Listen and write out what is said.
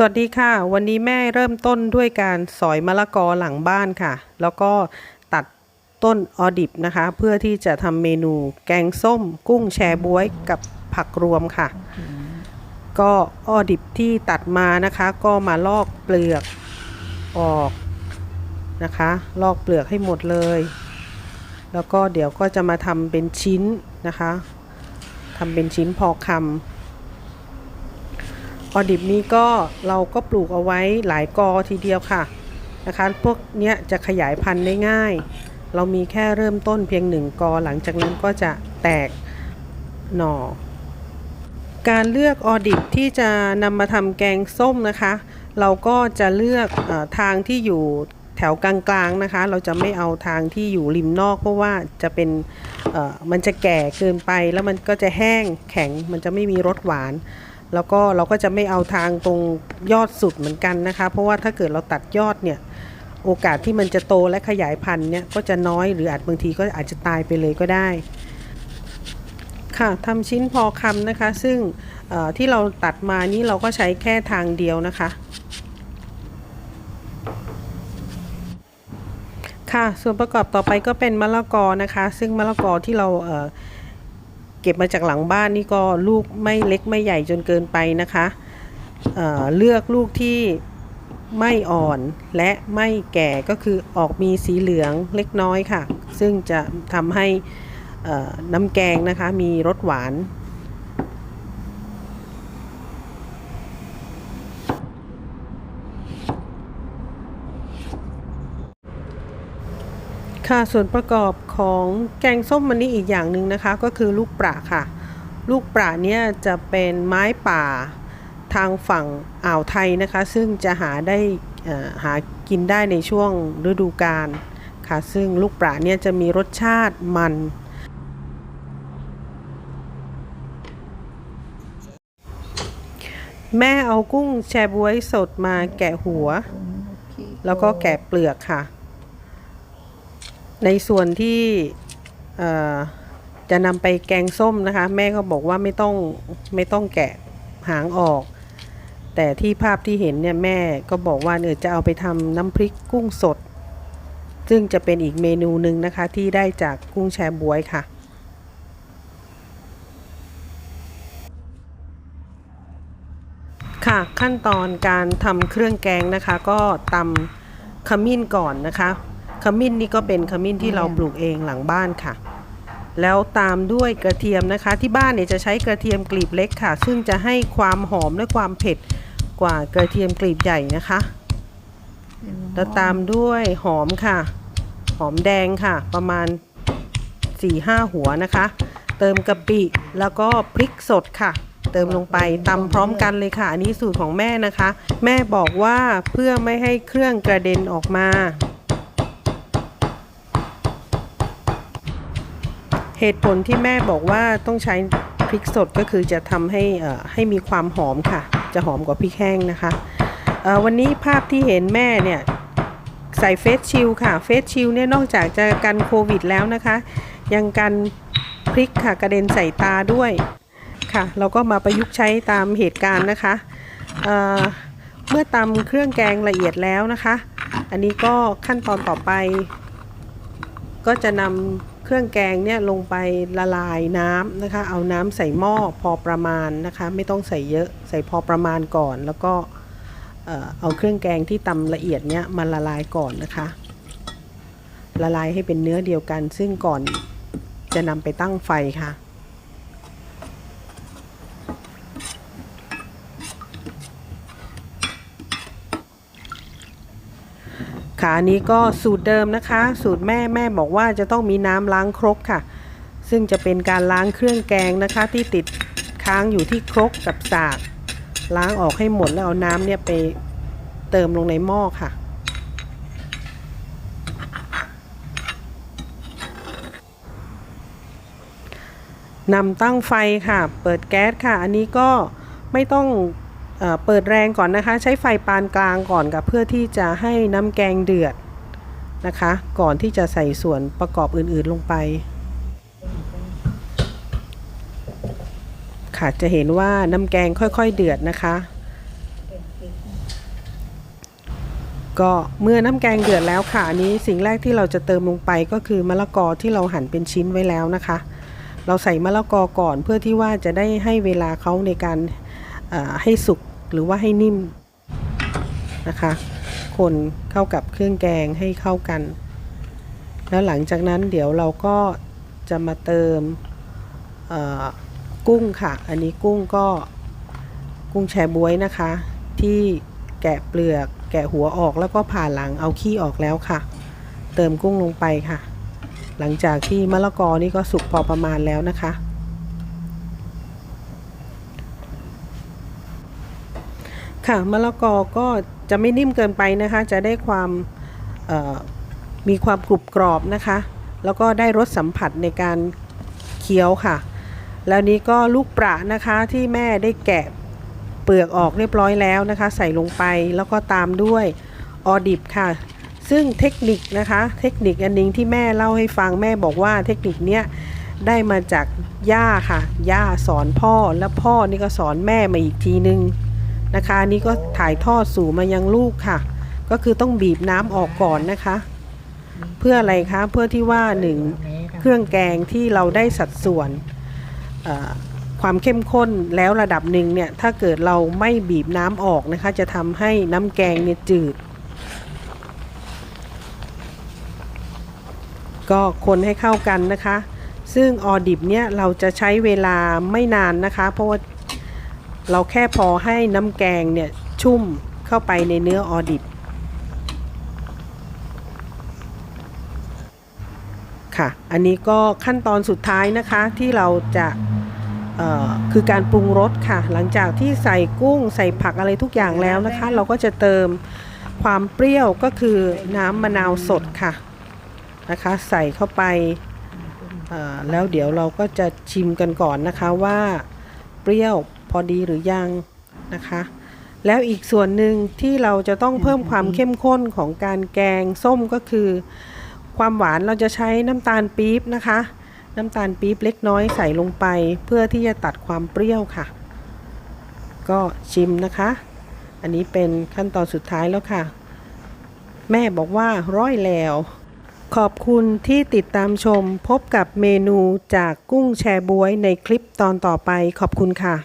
สวัสดีค่ะ วันนี้แม่เริ่มต้นด้วยการสอยมะละกอหลังบ้านค่ะ แล้วก็ตัดต้นออดิบนะคะ เพื่อที่จะทำเมนูแกงส้ม กุ้งแชบ๊วยกับผักรวมค่ะ ก็ออดิบที่ตัดมานะคะ ก็มาลอกเปลือกออกนะคะ ลอกเปลือกให้หมดเลย แล้วก็เดี๋ยวก็จะมาทำเป็นชิ้นนะคะทำเป็นชิ้นพอคำ ออดิบนี้ก็เราก็ปลูกเอาไว้หลายกอทีเดียวค่ะนะคะ พวกเนี้ยจะขยายพันธุ์ได้ง่าย เรามีแค่เริ่มต้นเพียงหนึ่งกอหลังจากนั้นก็จะแตกหน่อ การเลือกออดิบที่จะนำมาทำแกงส้มนะคะ เราก็จะเลือกอทางที่อยู่แถวกลางๆนะคะ เราจะไม่เอาทางที่อยู่ริมนอก เพราะว่าจะเป็นเออมันจะแก่เกินไปแล้วมันก็จะแห้งแข็งมันจะไม่มีรสหวาน แล้วก็เราก็จะไม่เอาทางตรงยอดสุดเหมือนกันนะคะ เพราะว่าถ้าเกิดเราตัดยอดเนี่ยโอกาสที่มันจะโตและขยายพันธุ์เนี่ยก็จะน้อยหรืออาจบางทีก็อาจจะตายไปเลยก็ได้ ค่ะทำชิ้นพอคำนะคะ ซึ่งที่เราตัดมานี่เราก็ใช้แค่ทางเดียวนะคะ ค่ะส่วนประกอบต่อไปก็เป็นมะละกอนะคะ ซึ่งมะละกอที่เราเเก็บมาจากหลังบ้านนี่ก็ลูกไม่เล็กไม่ใหญ่จนเกินไปนะคะเเลือกลูกที่ไม่อ่อนและไม่แก่ก็คือออกมีสีเหลืองเล็กน้อยค่ะ ซึ่งจะทำให้น้ำแกงนะคะมีรสหวาน ค่ะส่วนประกอบของแกงส้มมันนี่อีกอย่างหนึ่งนะคะก็คือลูกปลาค่ะ ลูกปลาเนี่ยจะเป็นไม้ป่าทางฝั่งอ่าวไทยนะคะ ซึ่งจะหาได้อ่อหากินได้ในช่วงฤดูกาลค่ะ ซึ่งลูกปลาเนี่ยจะมีรสชาติมันแม่เอากุ้งแชบวยสดมาแกะหัว แล้วก็แกะเปลือกค่ะ ในส่วนที่จะนำไปแกงส้มนะคะ แม่ก็บอกว่าไม่ต้องไม่ต้องแกะหางออก แต่ที่ภาพที่เห็นเนี่ยแม่ก็บอกว่าเออจะเอาไปทำน้ำพริกกุ้งสด ซึ่งจะเป็นอีกเมนูหนึ่งนะคะที่ได้จากกุ้งแชบวยค่ะค่ะขั้นตอนการทำเครื่องแกงนะคะ ก็ตำขมิ้นก่อนนะคะ ขมิ้นนี่ก็เป็นขมิ้นที่เราปลูกเองหลังบ้านค่ะ แล้วตามด้วยกระเทียมนะคะ ที่บ้านเนี่ยจะใช้กระเทียมกลีบเล็กค่ะ ซึ่งจะให้ความหอมและความเผ็ดกว่ากระเทียมกลีบใหญ่นะคะแล้วตามด้วยหอมค่ะ หอมแดงค่ะ ประมาณ4-5หัวนะคะ เติมกะปิแล้วก็พริกสดค่ะ เติมลงไปตำพร้อมกันเลยค่ะ อันนี้สูตรของแม่นะคะ แม่บอกว่าเพื่อไม่ให้เครื่องกระเด็นออกมา เหตุผลที่แม่บอกว่าต้องใช้พริกสดก็คือจะทำให้ให้มีความหอมค่ะ จะหอมกว่าพริกแห้งนะคะวันนี้ภาพที่เห็นแม่เนี่ยใส่เฟสชิลค่ะเฟสชิลเนี่ยนอกจากจะกันโควิดแล้วนะคะ ยังกันพริกค่ะกระเด็นใส่ตาด้วยค่ะ เราก็มาประยุกต์ใช้ตามเหตุการณ์นะคะเเมื่อตำเครื่องแกงละเอียดแล้วนะคะ อันนี้ก็ขั้นตอนต่อไป ก็จะนำ เครื่องแกงเนี่ยลงไปละลายน้ำนะคะ เอาน้ำใส่หม้อพอประมาณนะคะ ไม่ต้องใส่เยอะใส่พอประมาณก่อน แล้วก็เอ่อเอาเครื่องแกงที่ตำละเอียดเนี่ยมาละลายก่อนนะคะ ละลายให้เป็นเนื้อเดียวกัน ซึ่งก่อนจะนำไปตั้งไฟค่ะ ค่ะอันนี้ก็สูตรเดิมนะคะ สูตรแม่แม่บอกว่าจะต้องมีน้ำล้างครกค่ะ ซึ่งจะเป็นการล้างเครื่องแกงนะคะ ที่ติดค้างอยู่ที่ครกกับสากล้างออกให้หมดแล้วเอาน้ำเนี่ยไปเติมลงในหม้อค่ะ นำตั้งไฟค่ะ เปิดแก๊สค่ะ อันนี้ก็ไม่ต้อง เปิดแรงก่อนนะคะ ใช้ไฟปานกลางก่อนกับเพื่อที่จะให้น้ำแกงเดือดนะคะ ก่อนที่จะใส่ส่วนประกอบอื่นๆลงไป ค่ะจะเห็นว่าน้ำแกงค่อยๆเดือดนะคะ ก็เมื่อน้ำแกงเดือดแล้วค่ะอันนี้สิ่งแรกที่เราจะเติมลงไปก็คือมะละกอที่เราหั่นเป็นชิ้นไว้แล้วนะคะ เราใส่มะละกอก่อนเพื่อที่ว่าจะได้ให้เวลาเขาในการ ให้สุกหรือว่าให้นิ่มนะคะ คนเข้ากับเครื่องแกงให้เข้ากัน แล้วหลังจากนั้นเดี๋ยวเราก็จะมาเติมกุ้งค่ะ อันนี้กุ้งก็กุ้งแชบวยนะคะ ที่แกะเปลือก แกะหัวออกแล้วก็ผ่าหลังเอาขี้ออกแล้วค่ะ เติมกุ้งลงไปค่ะ หลังจากที่มะละกอนี่ก็สุกพอประมาณแล้วนะคะ ค่ะมะละกอก็จะไม่นิ่มเกินไปนะคะ จะได้ความมีความกรุบกรอบนะคะ แล้วก็ได้รสสัมผัสในการเคี้ยวค่ะ แล้วนี้ก็ลูกประนะคะที่แม่ได้แกะเปลือกออกเรียบร้อยแล้วนะคะ ใส่ลงไปแล้วก็ตามด้วยออดิบค่ะ ซึ่งเทคนิคนะคะ เทคนิคอันนึงที่แม่เล่าให้ฟังแม่บอกว่าเทคนิคเนี้ยได้มาจากย่าค่ะ ย่าสอนพ่อแล้วพ่อนี่ก็สอนแม่มาอีกทีนึง นะคะอันนี่ก็ถ่ายทอดสู่มายังลูกค่ะ ก็คือต้องบีบน้ำออกก่อนนะคะ เพื่ออะไรคะเพื่อที่ว่าหนึ่งเครื่องแกงที่เราได้สัดส่วนความเข้มข้นแล้วระดับหนึ่งเนี่ยถ้าเกิดเราไม่บีบน้ำออกนะคะ จะทำให้น้ำแกงเนี่ยจืด ก็คนให้เข้ากันนะคะ ซึ่งออดิบเนี่ยเราจะใช้เวลาไม่นานนะคะ เพราะว่า เราแค่พอให้น้ำแกงเนี่ยชุ่มเข้าไปในเนื้อออดิบค่ะ อันนี้ก็ขั้นตอนสุดท้ายนะคะที่เราจะคือการปรุงรสค่ะ หลังจากที่ใส่กุ้งใส่ผักอะไรทุกอย่างแล้วนะคะ เราก็จะเติมความเปรี้ยวก็คือน้ำมะนาวสดค่ะนะคะ ใส่เข้าไปแล้วเดี๋ยวเราก็จะชิมกันก่อนนะคะว่าเปรี้ยว พอดีหรือยังนะคะ แล้วอีกส่วนหนึ่งที่เราจะต้องเพิ่มความเข้มข้นของการแกงส้มก็คือ ความหวานเราจะใช้น้ำตาลปี๊บนะคะ น้ำตาลปี๊บเล็กน้อยใส่ลงไป เพื่อที่จะตัดความเปรี้ยวค่ะ ก็ชิมนะคะ อันนี้เป็นขั้นตอนสุดท้ายแล้วค่ะ แม่บอกว่าร้อยแล้วขอบคุณที่ติดตามชมพบกับเมนูจากกุ้งแชบวยในคลิปตอนต่อไปขอบคุณค่ะ